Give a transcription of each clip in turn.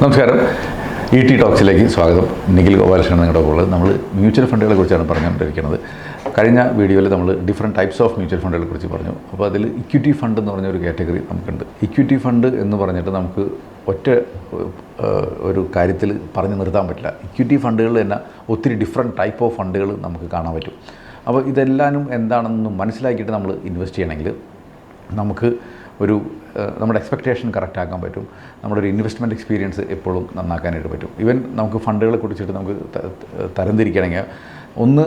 നമസ്കാരം. E T ടോക്സിലേക്ക് സ്വാഗതം. നിഖിൽ ഗോപാലകൃഷ്ണൻ നിങ്ങളുടെ ഉള്ളത് നമ്മൾ മ്യൂച്വൽ ഫണ്ടുകളെ കുറിച്ചാണ് പറഞ്ഞുകൊണ്ടിരിക്കുന്നത്. കഴിഞ്ഞ വീഡിയോയിൽ നമ്മൾ ഡിഫറെന്റ് ടൈപ്സ് ഓഫ് മ്യൂച്വൽ ഫണ്ടുകളെ കുറിച്ച് പറഞ്ഞു. അപ്പോൾ അതിൽ ഇക്വിറ്റി ഫണ്ട് എന്ന് പറഞ്ഞ ഒരു കാറ്റഗറി നമുക്കുണ്ട്. ഇക്വിറ്റി ഫണ്ട് എന്ന് പറഞ്ഞിട്ട് നമുക്ക് ഒറ്റ ഒരു കാര്യത്തിൽ പറഞ്ഞു നിർത്താൻ പറ്റില്ല. ഇക്വിറ്റി ഫണ്ടുകൾ തന്നെ ഒത്തിരി ഡിഫറെന്റ് ടൈപ്പ് ഓഫ് ഫണ്ടുകൾ നമുക്ക് കാണാൻ പറ്റും. അപ്പോൾ ഇതെല്ലാനും എന്താണെന്ന് മനസ്സിലാക്കിയിട്ട് നമ്മൾ ഇൻവെസ്റ്റ് ചെയ്യണമെങ്കിൽ നമുക്ക് ഒരു നമ്മുടെ എക്സ്പെക്റ്റേഷൻ കറക്റ്റ് ആക്കാൻ പറ്റും. നമ്മുടെ ഒരു ഇൻവെസ്റ്റ്മെന്റ് എക്സ്പീരിയൻസ് എപ്പോഴും നന്നാക്കാനായിട്ട് പറ്റും. ഈവൻ നമുക്ക് ഫണ്ടുകളെ കുറിച്ചിട്ട് നമുക്ക് തരംതിരിക്കണമെങ്കിൽ ഒന്ന്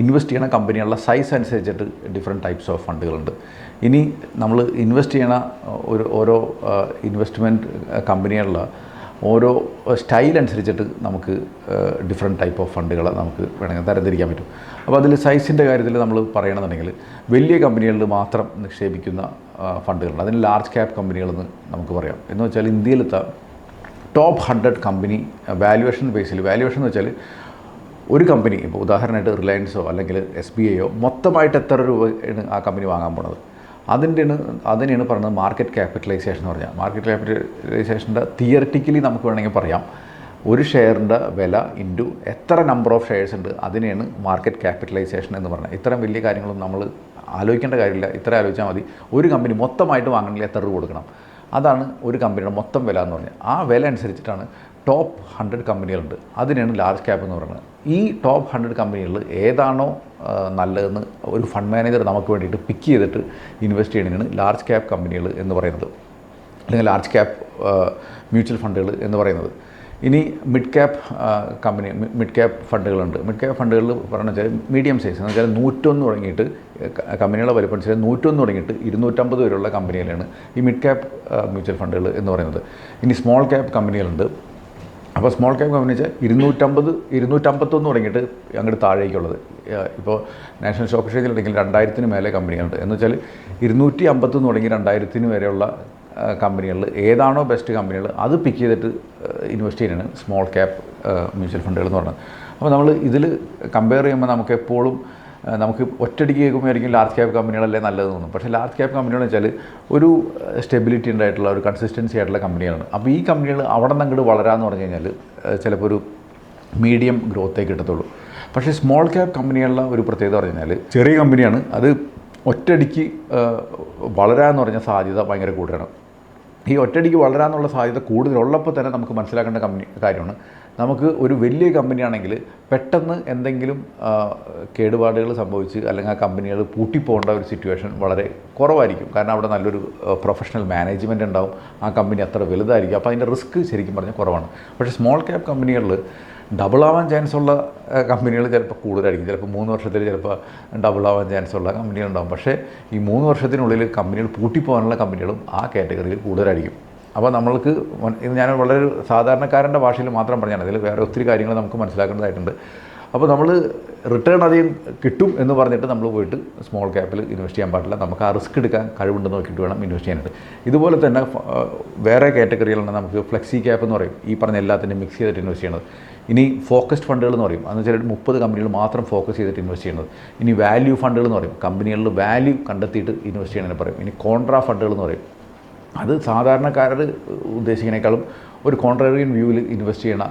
ഇൻവെസ്റ്റ് ചെയ്യണ കമ്പനികളുടെ സൈസ് അനുസരിച്ചിട്ട് ഡിഫറെന്റ് ടൈപ്സ് ഓഫ് ഫണ്ടുകളുണ്ട് ഇനി നമ്മൾ ഇൻവെസ്റ്റ് ചെയ്യണ ഒരു ഓരോ ഇൻവെസ്റ്റ്മെന്റ് കമ്പനികളിലെ ഓരോ സ്റ്റൈൽ അനുസരിച്ചിട്ട് നമുക്ക് ഡിഫറെന്റ് ടൈപ്പ് ഓഫ് ഫണ്ടുകളെ നമുക്ക് വേണമെങ്കിൽ തരംതിരിക്കാൻ പറ്റും. അപ്പോൾ അതിൽ സൈസിന്റെ കാര്യത്തിൽ നമ്മൾ പറയണമെന്നുണ്ടെങ്കിൽ വലിയ കമ്പനികളിൽ മാത്രം നിക്ഷേപിക്കുന്ന ഫണ്ടുകളുണ്ട് അതിന് ലാർജ് ക്യാപ് കമ്പനികളെന്ന് നമുക്ക് പറയാം. എന്ന് വെച്ചാൽ ഇന്ത്യയിലത്തെ ടോപ്പ് ഹൺഡ്രഡ് കമ്പനി വാല്യുവേഷൻ ബേസിൽ വാല്യുവേഷൻ എന്ന് വെച്ചാൽ ഒരു കമ്പനി ഇപ്പോൾ ഉദാഹരണമായിട്ട് റിലയൻസോ അല്ലെങ്കിൽ എസ് ബി ഐയോ മൊത്തമായിട്ട് എത്ര രൂപയാണ് ആ കമ്പനി വാങ്ങാൻ പോണത്? അതിന്റെയാണ് അതിനെയാണ് പറയുന്നത് മാർക്കറ്റ് ക്യാപിറ്റലൈസേഷൻ എന്ന് പറഞ്ഞാൽ മാർക്കറ്റ് ക്യാപിറ്റലൈസേഷന്റെ തിയററ്റിക്കലി നമുക്ക് വേണമെങ്കിൽ പറയാം. ഒരു ഷെയറിന്റെ വില ഇന്റു എത്ര നമ്പർ ഓഫ് ഷെയർസ് ഉണ്ട് അതിനെയാണ് മാർക്കറ്റ് ക്യാപിറ്റലൈസേഷൻ എന്ന് പറയുന്നത് ഇത്തരം വലിയ കാര്യങ്ങളൊന്നും നമ്മൾ ആലോചിക്കേണ്ട കാര്യമില്ല. ഇത്ര ആലോചിച്ചാൽ മതി. ഒരു കമ്പനി മൊത്തമായിട്ട് വാങ്ങണമെങ്കിൽ എത്ര രൂപ കൊടുക്കണം? അതാണ് ഒരു കമ്പനിയുടെ മൊത്തം വില എന്ന് പറഞ്ഞാൽ ആ വില അനുസരിച്ചിട്ടാണ് ടോപ്പ് ഹൺഡ്രഡ് കമ്പനികളുണ്ട് അതിനാണ് ലാർജ് ക്യാപ്പ് എന്ന് പറയുന്നത്. ഈ ടോപ്പ് ഹൺഡ്രഡ് കമ്പനികളിൽ ഏതാണോ നല്ലതെന്ന് ഒരു ഫണ്ട് മാനേജർ നമുക്ക് വേണ്ടിയിട്ട് പിക്ക് ചെയ്തിട്ട് ഇൻവെസ്റ്റ് ചെയ്യുന്നതിനാണ് ലാർജ് ക്യാപ്പ് കമ്പനികൾ എന്ന് പറയുന്നത്. അല്ലെങ്കിൽ ലാർജ് ക്യാപ്പ് മ്യൂച്വൽ ഫണ്ടുകൾ എന്ന് പറയുന്നത്. ഇനി mid cap company mid cap ഫണ്ടുകളുണ്ട് mid cap ഫണ്ടുകളിൽ പറഞ്ഞു വെച്ചാൽ മീഡിയം സൈസ് എന്ന് വെച്ചാൽ നൂറ്റൊന്ന് തുടങ്ങിയിട്ട് കമ്പനികളെ വലിപ്പം അനുസരിച്ച് നൂറ്റൊന്ന് തുടങ്ങിയിട്ട് ഇരുന്നൂറ്റമ്പത് വരെയുള്ള കമ്പനികളാണ് ഈ മിഡ് ക്യാപ്പ് മ്യൂച്വൽ ഫണ്ടുകൾ എന്ന് പറയുന്നത്. ഇനി സ്മോൾ ക്യാപ്പ് കമ്പനികളുണ്ട് അപ്പോൾ സ്മോൾ ക്യാപ് കമ്പനി വെച്ചാൽ ഇരുന്നൂറ്റമ്പത് ഇരുന്നൂറ്റമ്പത്തൊന്ന് തുടങ്ങിയിട്ട് അങ്ങോട്ട് താഴേക്കുള്ളത്. ഇപ്പോൾ നാഷണൽ സ്റ്റോക്ക് എക്സ്ചേഞ്ചിൽ ഉണ്ടെങ്കിൽ രണ്ടായിരത്തിന് മേലെ കമ്പനികളുണ്ട്. എന്ന് വെച്ചാൽ ഇരുന്നൂറ്റി അമ്പത്തൊന്ന് തുടങ്ങി രണ്ടായിരത്തിന് വരെയുള്ള കമ്പനികളിൽ ഏതാണോ ബെസ്റ്റ് കമ്പനികൾ അത് പിക്ക് ചെയ്തിട്ട് ഇൻവെസ്റ്റ് ചെയ്യാനാണ് സ്മോൾ ക്യാപ് മ്യൂച്വൽ ഫണ്ടുകൾ എന്ന് പറയുന്നത്. അപ്പോൾ നമ്മൾ ഇതിൽ കമ്പയർ ചെയ്യുമ്പോൾ നമുക്ക് എപ്പോഴും നമുക്ക് കേൾക്കുമ്പോൾ കേൾക്കുമ്പോഴായിരിക്കും ലാർജ് ക്യാപ് കമ്പനികളല്ലേ നല്ലത് തോന്നും. പക്ഷേ ലാർജ് ക്യാപ് കമ്പനികൾ വെച്ചാൽ ഒരു സ്റ്റെബിലിറ്റി ഉണ്ടായിട്ടുള്ള ഒരു കൺസിസ്റ്റൻസി ആയിട്ടുള്ള കമ്പനികളാണ് അപ്പോൾ ഈ കമ്പനികൾ അവിടെ നിന്ന് അങ്ങോട്ട് വളരാമെന്ന് പറഞ്ഞു കഴിഞ്ഞാൽ ചിലപ്പോൾ ഒരു മീഡിയം ഗ്രോത്തേ കിട്ടത്തുള്ളൂ. പക്ഷേ സ്മോൾ ക്യാപ് കമ്പനികളുടെ ഒരു പ്രത്യേകത പറഞ്ഞു കഴിഞ്ഞാൽ ചെറിയ കമ്പനിയാണ് അത് ഒറ്റടിക്ക് വളരാമെന്ന് പറഞ്ഞ സാധ്യത ഭയങ്കര കൂടുതലാണ്. ഈ ഒറ്റടിക്ക് വളരാമെന്നുള്ള സാധ്യത കൂടുതലുള്ളപ്പോൾ തന്നെ നമുക്ക് മനസ്സിലാക്കേണ്ട കമ്പനി കാര്യമാണ് നമുക്ക് ഒരു വലിയ കമ്പനിയാണെങ്കിൽ പെട്ടെന്ന് എന്തെങ്കിലും കേടുപാടുകൾ സംഭവിച്ച് അല്ലെങ്കിൽ ആ കമ്പനികൾ പൂട്ടിപ്പോകേണ്ട ഒരു സിറ്റുവേഷൻ വളരെ കുറവായിരിക്കും. കാരണം അവിടെ നല്ലൊരു പ്രൊഫഷണൽ മാനേജ്മെന്റ് ഉണ്ടാവും. ആ കമ്പനി അത്ര വലുതായിരിക്കും. അപ്പോൾ അതിന്റെ റിസ്ക് ശരിക്കും പറഞ്ഞാൽ കുറവാണ്. പക്ഷേ സ്മോൾ ക്യാപ് കമ്പനികളിൽ ഡബിൾ ആവാൻ ചാൻസ് ഉള്ള കമ്പനികൾ ചിലപ്പോൾ കൂടുതലായിരിക്കും. ചിലപ്പോൾ മൂന്ന് വർഷത്തിൽ ചിലപ്പോൾ ഡബിൾ ആവാൻ ചാൻസ് ഉള്ള കമ്പനികളുണ്ടാവും പക്ഷേ ഈ മൂന്ന് വർഷത്തിനുള്ളിൽ കമ്പനികൾ പൂട്ടിപ്പോകാനുള്ള കമ്പനികളും ആ കാറ്റഗറിയിൽ കൂടുതലായിരിക്കും. അപ്പോൾ നമ്മൾക്ക് ഇത് ഞാൻ വളരെ സാധാരണക്കാരന്റെ ഭാഷയിൽ മാത്രം പറഞ്ഞാണ് അതിൽ വേറെ ഒത്തിരി കാര്യങ്ങൾ നമുക്ക് മനസ്സിലാക്കേണ്ടതായിട്ടുണ്ട്. അപ്പോൾ നമ്മൾ റിട്ടേൺ അധികം കിട്ടും എന്ന് പറഞ്ഞിട്ട് നമ്മൾ പോയിട്ട് സ്മോൾ ക്യാപ്പിൽ ഇൻവെസ്റ്റ് ചെയ്യാൻ പാടില്ല. നമുക്ക് ആ റിസ്ക് എടുക്കാൻ കഴിവുണ്ടെന്ന് നോക്കിയിട്ട് വേണം ഇൻവെസ്റ്റ് ചെയ്യാനായിട്ട്. ഇതുപോലെ തന്നെ വേറെ കാറ്റഗറികളുണ്ട് നമുക്ക് ഫ്ലെക്സി ക്യാപ്പ് എന്ന് പറയും. ഈ പറഞ്ഞ എല്ലാത്തിനും മിക്സ് ചെയ്തിട്ട് ഇൻവെസ്റ്റ് ചെയ്യണത് ഇനി ഫോക്കസ്ഡ് ഫണ്ടുകൾ എന്ന് പറയും. അതെന്ന് വെച്ചാൽ മുപ്പത് കമ്പനികൾ മാത്രം ഫോക്കസ് ചെയ്തിട്ട് ഇൻവെസ്റ്റ് ചെയ്യുന്നത്. ഇനി വാല്യൂ ഫണ്ടുകൾ എന്ന് പറയും. കമ്പനികളിൽ വാല്യൂ കണ്ടെത്തിയിട്ട് ഇൻവെസ്റ്റ് ചെയ്യണമെന്ന് പറയും. ഇനി കോൺട്രാ ഫണ്ടുകൾ എന്ന് പറയും. അത് സാധാരണക്കാരർ ഉദ്ദേശിക്കുന്നതിനേക്കാളും ഒരു കോൺട്രേറിയൻ വ്യൂവിൽ ഇൻവെസ്റ്റ് ചെയ്യുന്ന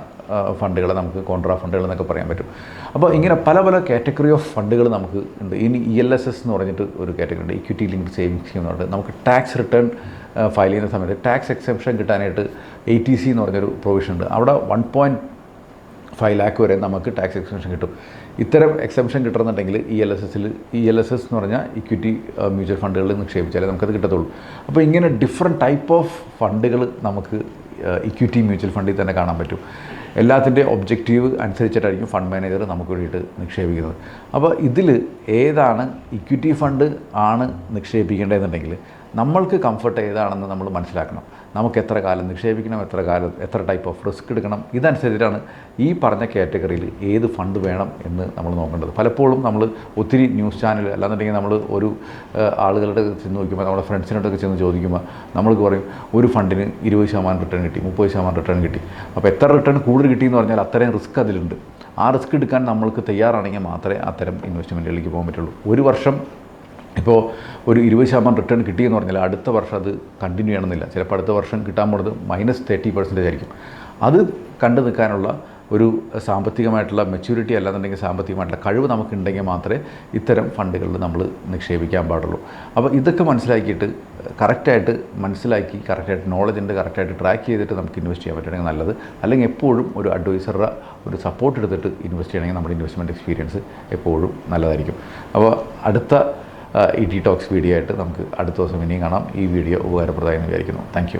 ഫണ്ടുകളെ നമുക്ക് കോൺട്രാ ഫണ്ടുകൾ എന്നൊക്കെ പറയാൻ പറ്റും. അപ്പോൾ ഇങ്ങനെ പല പല കാറ്റഗറി ഓഫ് ഫണ്ടുകൾ നമുക്ക് ഉണ്ട്. ഇനി ഇ എൽ എസ് എസ് എന്ന് പറഞ്ഞിട്ട് ഒരു കാറ്റഗറി ഉണ്ട്. ഇക്വിറ്റി ലിങ്ക് സേവിങ്സ് സ്കീം എന്ന് പറഞ്ഞിട്ട് നമുക്ക് ടാക്സ് റിട്ടേൺ ഫയൽ ചെയ്യുന്ന സമയത്ത് ടാക്സ് എക്സെപ്ഷൻ കിട്ടാനായിട്ട് എ ടി സി എന്ന് പറഞ്ഞൊരു പ്രൊവിഷൻ ഉണ്ട്. അവിടെ വൺ പോയിന്റ് ഫൈവ് ലാക്ക് വരെ നമുക്ക് ടാക്സ് എക്സംഷൻ കിട്ടും. ഇത്തരം എക്സംഷൻ കിട്ടണമെന്നുണ്ടെങ്കിൽ ഇ എൽ എസ് എസിൽ ഇ എൽ എസ് എസ് എന്ന് പറഞ്ഞാൽ ഇക്വിറ്റി മ്യൂച്വൽ ഫണ്ടുകളിൽ നിക്ഷേപിച്ചാലേ നമുക്കത് കിട്ടത്തുള്ളൂ. അപ്പോൾ ഇങ്ങനെ ഡിഫറെന്റ് ടൈപ്പ് ഓഫ് ഫണ്ടുകൾ നമുക്ക് ഇക്വിറ്റി മ്യൂച്വൽ ഫണ്ടിൽ തന്നെ കാണാൻ പറ്റും. എല്ലാത്തിന്റെ ഒബ്ജക്റ്റീവ് അനുസരിച്ചിട്ടായിരിക്കും ഫണ്ട് മാനേജർ നമുക്ക് വേണ്ടിയിട്ട് നിക്ഷേപിക്കുന്നത്. അപ്പോൾ ഇതിൽ ഏതാണ് ഇക്വിറ്റി ഫണ്ട് ആണ് നിക്ഷേപിക്കേണ്ടതെന്നുണ്ടെങ്കിൽ നമ്മൾക്ക് കംഫർട്ട് ഏതാണെന്ന് നമ്മൾ മനസ്സിലാക്കണം. നമുക്ക് എത്ര കാലം നിക്ഷേപിക്കണം എത്ര കാലം എത്ര ടൈപ്പ് ഓഫ് റിസ്ക് എടുക്കണം ഇതനുസരിച്ചിട്ടാണ് ഈ പറഞ്ഞ കാറ്റഗറിയിൽ ഏത് ഫണ്ട് വേണം എന്ന് നമ്മൾ നോക്കേണ്ടത്. പലപ്പോഴും നമ്മൾ ഒത്തിരി ന്യൂസ് ചാനൽ അല്ലാന്നുണ്ടെങ്കിൽ നമ്മൾ ഒരു ആളുകളുടെ ചെന്ന് നോക്കുമ്പോൾ നമ്മുടെ ഫ്രണ്ട്സിനോടൊക്കെ ചെന്ന് ചോദിക്കുമ്പോൾ നമ്മൾക്ക് പറയും ഒരു ഫണ്ടിന് ഇരുപത് ശതമാനം റിട്ടേൺ കിട്ടി മുപ്പത് ശതമാനം റിട്ടേൺ കിട്ടി. അപ്പോൾ എത്ര റിട്ടേൺ കൂടുതൽ കിട്ടി എന്ന് പറഞ്ഞാൽ അത്രയും റിസ്ക് അതിലുണ്ട്. ആ റിസ്ക് എടുക്കാൻ നമ്മൾക്ക് തയ്യാറാണെങ്കിൽ മാത്രമേ അത്തരം ഇൻവെസ്റ്റ്മെന്റുകളിലേക്ക് പോകാൻ പറ്റുള്ളൂ. ഒരു വർഷം ഇപ്പോൾ ഒരു ഇരുപത് ശതമാനം റിട്ടേൺ കിട്ടിയെന്ന് പറഞ്ഞാൽ അടുത്ത വർഷം അത് കണ്ടിന്യൂ ചെയ്യണമെന്നില്ല. ചിലപ്പോൾ അടുത്ത വർഷം കിട്ടാൻ പോണത് മൈനസ് തേർട്ടി പെർസെന്റേജ് ആയിരിക്കും. അത് കണ്ടു നിൽക്കാനുള്ള ഒരു സാമ്പത്തികമായിട്ടുള്ള മെച്യൂരിറ്റി അല്ലാന്നുണ്ടെങ്കിൽ സാമ്പത്തികമായിട്ടുള്ള കഴിവ് നമുക്കുണ്ടെങ്കിൽ മാത്രമേ ഇത്തരം ഫണ്ടുകളിൽ നമ്മൾ നിക്ഷേപിക്കാൻ പാടുള്ളൂ. അപ്പോൾ ഇതൊക്കെ മനസ്സിലാക്കിയിട്ട് കറക്റ്റായിട്ട് മനസ്സിലാക്കി കറക്റ്റായിട്ട് നോളജ് ഉണ്ട് കറക്റ്റായിട്ട് ട്രാക്ക് ചെയ്തിട്ട് നമുക്ക് ഇൻവെസ്റ്റ് ചെയ്യാൻ പറ്റുകയാണെങ്കിൽ നല്ലത്. അല്ലെങ്കിൽ എപ്പോഴും ഒരു അഡ്വൈസറുടെ ഒരു സപ്പോർട്ട് എടുത്തിട്ട് ഇൻവെസ്റ്റ് ചെയ്യണമെങ്കിൽ നമ്മുടെ ഇൻവെസ്റ്റ്മെന്റ് എക്സ്പീരിയൻസ് എപ്പോഴും നല്ലതായിരിക്കും. അപ്പോൾ അടുത്ത ഇ ടി ടോക്സ് വീഡിയോ ആയിട്ട് നമുക്ക് അടുത്ത ദിവസം ഇനിയും കാണാം. ഈ വീഡിയോ ഉപകാരപ്രദമായി എന്ന് വിചാരിക്കുന്നു. താങ്ക്